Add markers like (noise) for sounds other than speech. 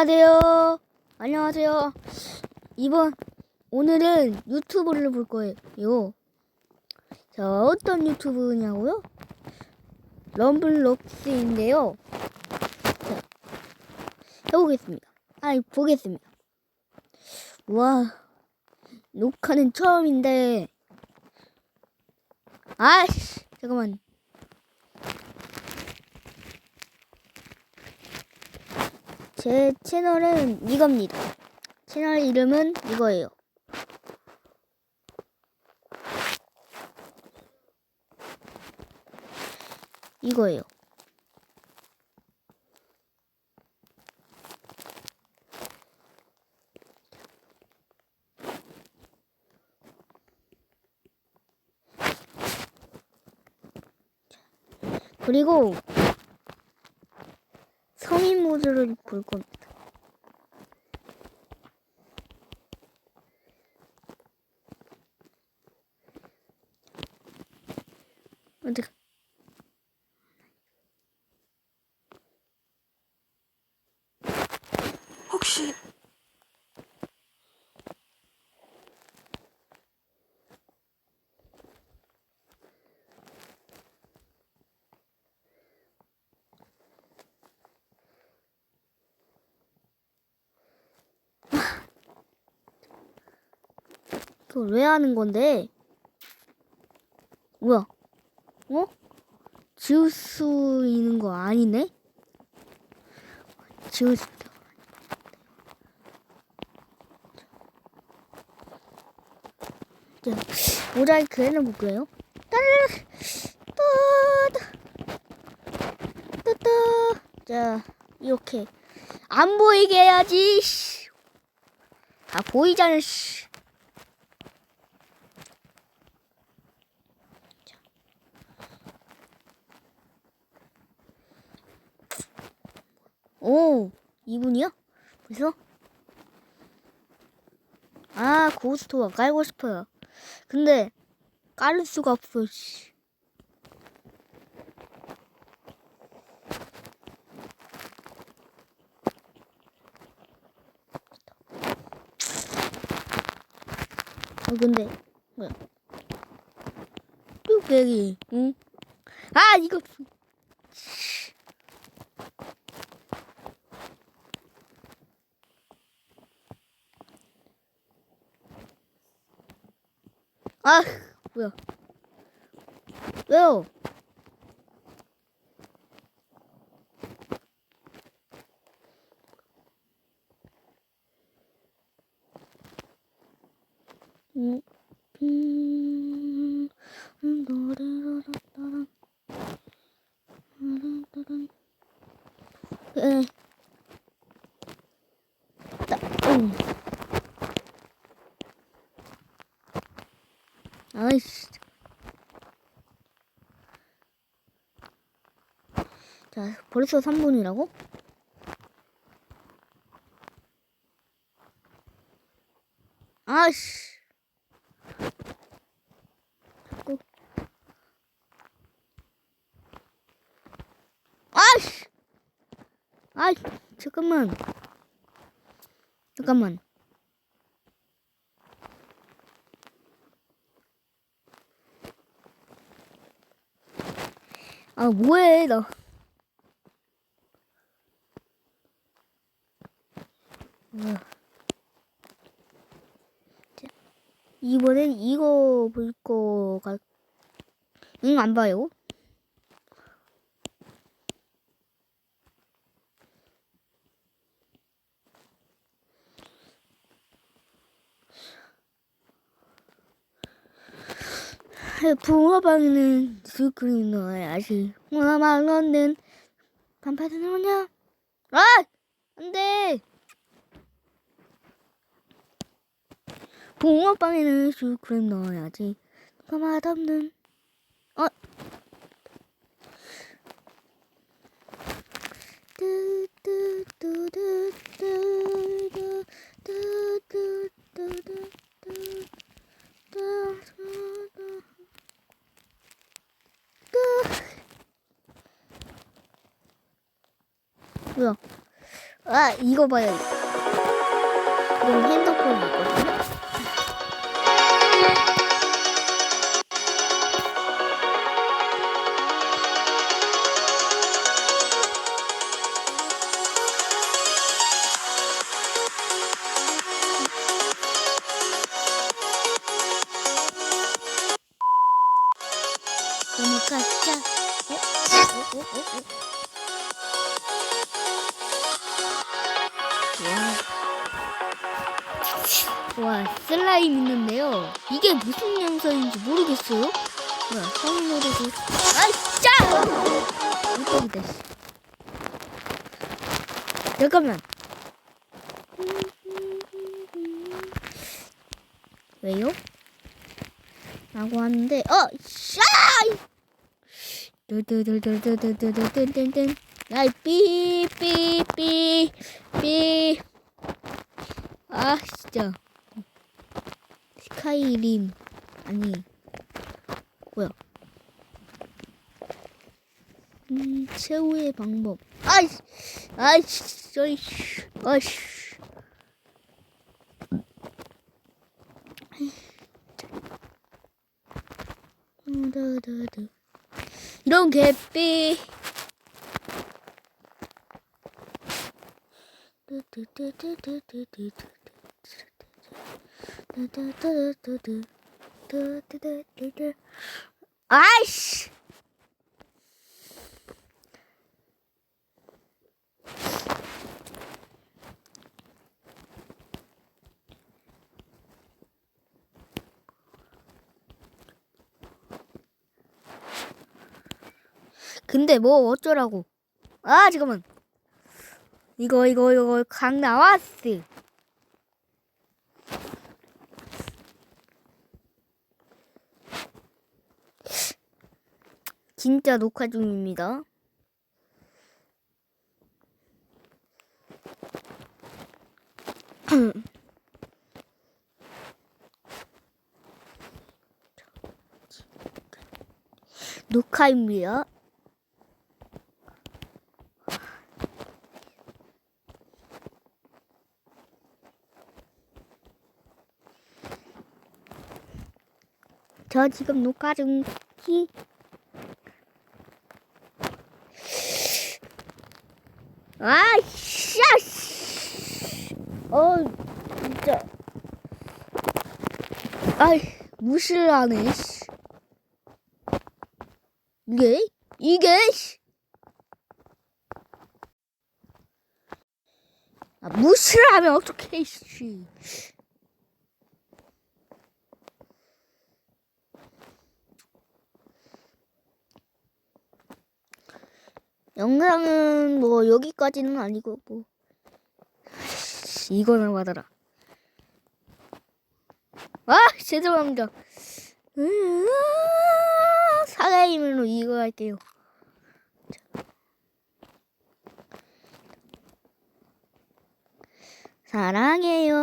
안녕하세요. 안녕하세요. 이번 오늘은 유튜브를 볼 거예요. 자, 어떤 유튜브냐고요? 럼블록스인데요. 자, 해보겠습니다. 아니, 보겠습니다. 와, 녹화는 처음인데. 아씨 잠깐만. 제 채널은 이겁니다. 채널 이름은 이거예요. 이거예요. 그리고 포즈를 볼 겁니다. 어디 그걸 왜 하는 건데? 뭐야? 어? 지울 수 있는 거 아니네? 지울 수 모자이크 해놓을게요. 따르르! 따따! 자, 이렇게. 안 보이게 해야지, 아, 보이잖아, 씨. 오, 이분이요? 벌써? 아, 고스토가 깔고 싶어요. 근데 깔 수가 없어. 씨. 어, 근데 뭐야? 뚝배기. 응? 아, 이거 아 뭐야 왜요? 음. 아이씨. 자, 벌써 3분이라고? 아이씨. 아이씨. 아이씨. 잠깐만. 잠깐만. 아 뭐해 나 이번엔 이거 볼 거 같. 응안 봐요. 그 붕어빵은 스크린너에 아직 문화만 넣는 반팔은 뭐냐? 아! 안 돼! 붕어빵에는 슈크림 넣어야지. 누가 맛없는, 어? 뚜뚜뚜뚜뚜뚜뚜뚜뚜뚜뚜 뭐야? 아 이거 봐요. 이건 핸드폰이 있거든요. 넘어가자. 어? 어? 어? 어? 어? 와. 와, 슬라임 있는데요. 이게 무슨 영상인지 모르겠어요. 뭐야, 성노래도. 아이, 짜! 깜짝이다, 씨. 잠깐만. 왜요? 라고 하는데, 어! 샤! 뚜뚜뚜뚜뚜뚜뚜뚜뚜뚜 아이 삐삐삐삐 아 진짜 스카이림 아니. 뭐야? 음 최후의 방법. 아이 아이 저이 아이씨. 다다다 이런 개삐 아이씨 근데 뭐 어쩌라고 아 잠깐만 이거 이거 이거 강 나왔어 진짜 녹화 중입니다 (clears throat) 녹화입니다 저 지금 녹화 중. 히. 아, 씨. 어, 진짜. 아이, 무시를 하네, 씨. 이게? 이게, 씨. 아, 무시를 하면 어떡해, 씨. 영상은 뭐 여기까지는 아니고 뭐 이거나 받아라. 아 죄송합니다. 으아, 사과이면로 이거 할게요. 사랑해요.